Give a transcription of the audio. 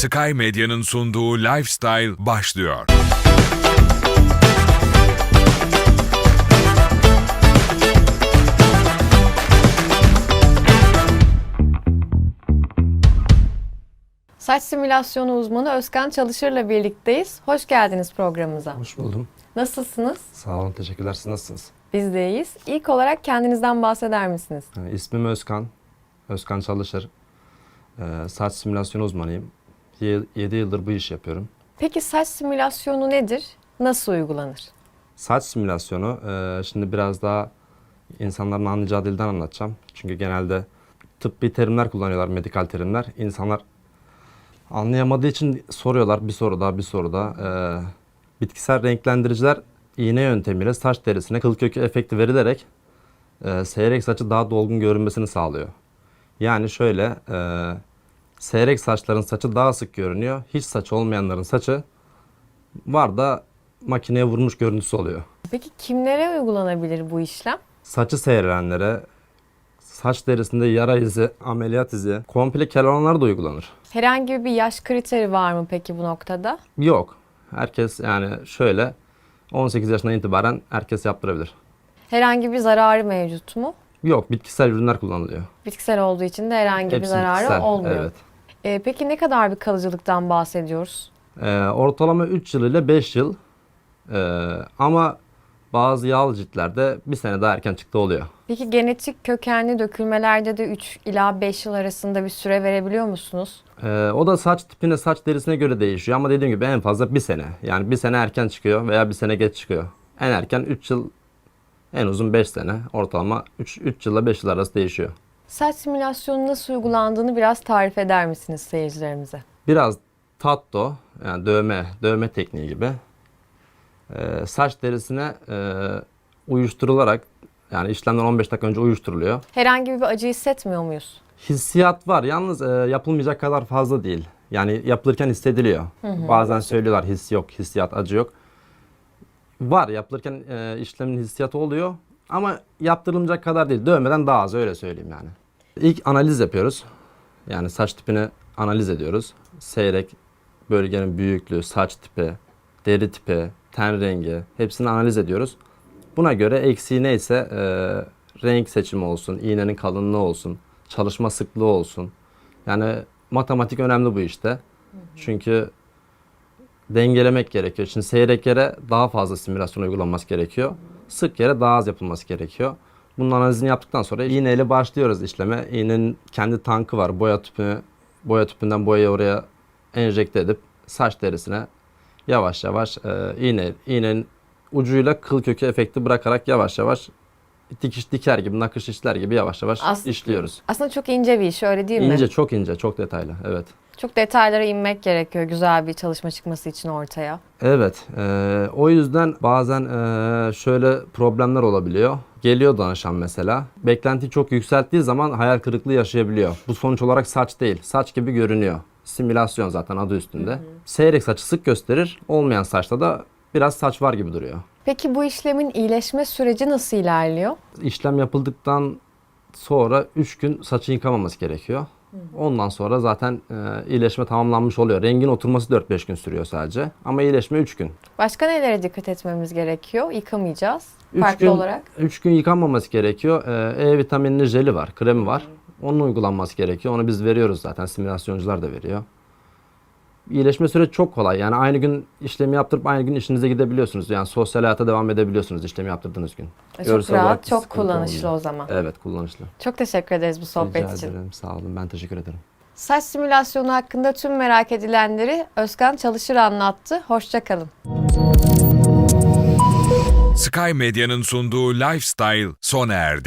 Sky Medya'nın sunduğu Lifestyle başlıyor. Saç simülasyonu uzmanı Özkan Çalışır'la birlikteyiz. Hoş geldiniz programımıza. Hoş buldum. Nasılsınız? Sağ olun, teşekkürler. Siz nasılsınız? Biz de iyiyiz. İlk olarak kendinizden bahseder misiniz? Ee, İsmim Özkan. Özkan Çalışır. Ee, saç simülasyon uzmanıyım. 7 yıldır bu iş yapıyorum. Peki saç simülasyonu nedir? Nasıl uygulanır? Saç simülasyonu, e, şimdi biraz daha insanların anlayacağı dilden anlatacağım. Çünkü genelde tıbbi terimler kullanıyorlar, medikal terimler. İnsanlar anlayamadığı için soruyorlar bir soru daha bir soru daha. Ee, bitkisel renklendiriciler iğne yöntemiyle saç derisine kıl kökü efekti verilerek e, seyrek saçı daha dolgun görünmesini sağlıyor. Yani şöyle, e, seyrek saçların saçı daha sık görünüyor. Hiç saç olmayanların saçı var da makineye vurmuş görüntüsü oluyor. Peki kimlere uygulanabilir bu işlem? Saçı seyrenlere, saç derisinde yara izi, ameliyat izi, komple kel olanlara da uygulanır. Herhangi bir yaş kriteri var mı peki bu noktada? Yok. Herkes yani şöyle 18 yaşından itibaren herkes yaptırabilir. Herhangi bir zararı mevcut mu? Yok, bitkisel ürünler kullanılıyor. Bitkisel olduğu için de herhangi bir Hepsi zararı bitkisel, olmuyor. Evet. Ee, peki ne kadar bir kalıcılıktan bahsediyoruz? Ee, ortalama 3 yıl ile 5 yıl. Ee, ama bazı yağlı ciltlerde bir sene daha erken çıktı oluyor. Peki genetik kökenli dökülmelerde de 3 ila 5 yıl arasında bir süre verebiliyor musunuz? Ee, o da saç tipine, saç derisine göre değişiyor ama dediğim gibi en fazla bir sene. Yani bir sene erken çıkıyor veya bir sene geç çıkıyor. En erken 3 yıl, en uzun 5 sene. Ortalama 3, 3 yılla 5 yıl arası değişiyor. Saç simülasyonu nasıl uygulandığını biraz tarif eder misiniz seyircilerimize? Biraz tatto, yani dövme, dövme tekniği gibi. Ee, saç derisine e, uyuşturularak, yani işlemden 15 dakika önce uyuşturuluyor. Herhangi bir acı hissetmiyor muyuz? Hissiyat var. Yalnız e, yapılmayacak kadar fazla değil. Yani yapılırken hissediliyor. Bazen söylüyorlar his yok, hissiyat, acı yok. Var yapılırken e, işlemin hissiyatı oluyor. Ama yaptırılmayacak kadar değil. Dövmeden daha az öyle söyleyeyim yani. İlk analiz yapıyoruz. Yani saç tipini analiz ediyoruz. Seyrek, bölgenin büyüklüğü, saç tipi, deri tipi, ten rengi hepsini analiz ediyoruz. Buna göre eksiği neyse e, renk seçimi olsun, iğnenin kalınlığı olsun, çalışma sıklığı olsun. Yani matematik önemli bu işte. Çünkü dengelemek gerekiyor. Şimdi seyrek yere daha fazla simülasyon uygulanması gerekiyor. Sık yere daha az yapılması gerekiyor. Bunun analizini yaptıktan sonra iğneyle başlıyoruz işleme. İğnenin kendi tankı var. Boya tüpü, boya tüpünden boyayı oraya enjekte edip saç derisine yavaş yavaş e, iğne, iğnenin ucuyla kıl kökü efekti bırakarak yavaş yavaş dikiş diker gibi, nakış işler gibi yavaş yavaş As- işliyoruz. Aslında çok ince bir iş öyle değil mi? İnce, çok ince, çok detaylı. Evet. Çok detaylara inmek gerekiyor güzel bir çalışma çıkması için ortaya. Evet, e, o yüzden bazen e, şöyle problemler olabiliyor. Geliyor danışan mesela. Beklentiyi çok yükselttiği zaman hayal kırıklığı yaşayabiliyor. Bu sonuç olarak saç değil, saç gibi görünüyor. Simülasyon zaten adı üstünde. Seyrek saçı sık gösterir, olmayan saçta da biraz saç var gibi duruyor. Peki bu işlemin iyileşme süreci nasıl ilerliyor? İşlem yapıldıktan sonra 3 gün saçı yıkamaması gerekiyor. Ondan sonra zaten e, iyileşme tamamlanmış oluyor. Rengin oturması 4-5 gün sürüyor sadece. Ama iyileşme 3 gün. Başka nelere dikkat etmemiz gerekiyor? Yıkamayacağız. Üç Farklı gün, olarak. 3 gün yıkanmaması gerekiyor. Ee, E vitaminli jeli var, kremi var. Onun uygulanması gerekiyor. Onu biz veriyoruz zaten. Simülasyoncular da veriyor. İyileşme süreci çok kolay. Yani aynı gün işlemi yaptırıp aynı gün işinize gidebiliyorsunuz. Yani sosyal hayata devam edebiliyorsunuz işlemi yaptırdığınız gün. Çok Görsel rahat, çok kullanışlı olmuyor. o zaman. Evet kullanışlı. Çok teşekkür ederiz bu sohbet Rica için. ederim. Sağ olun. Ben teşekkür ederim. Saç simülasyonu hakkında tüm merak edilenleri Özkan Çalışır anlattı. Hoşçakalın. Sky Medya'nın sunduğu Lifestyle sona erdi.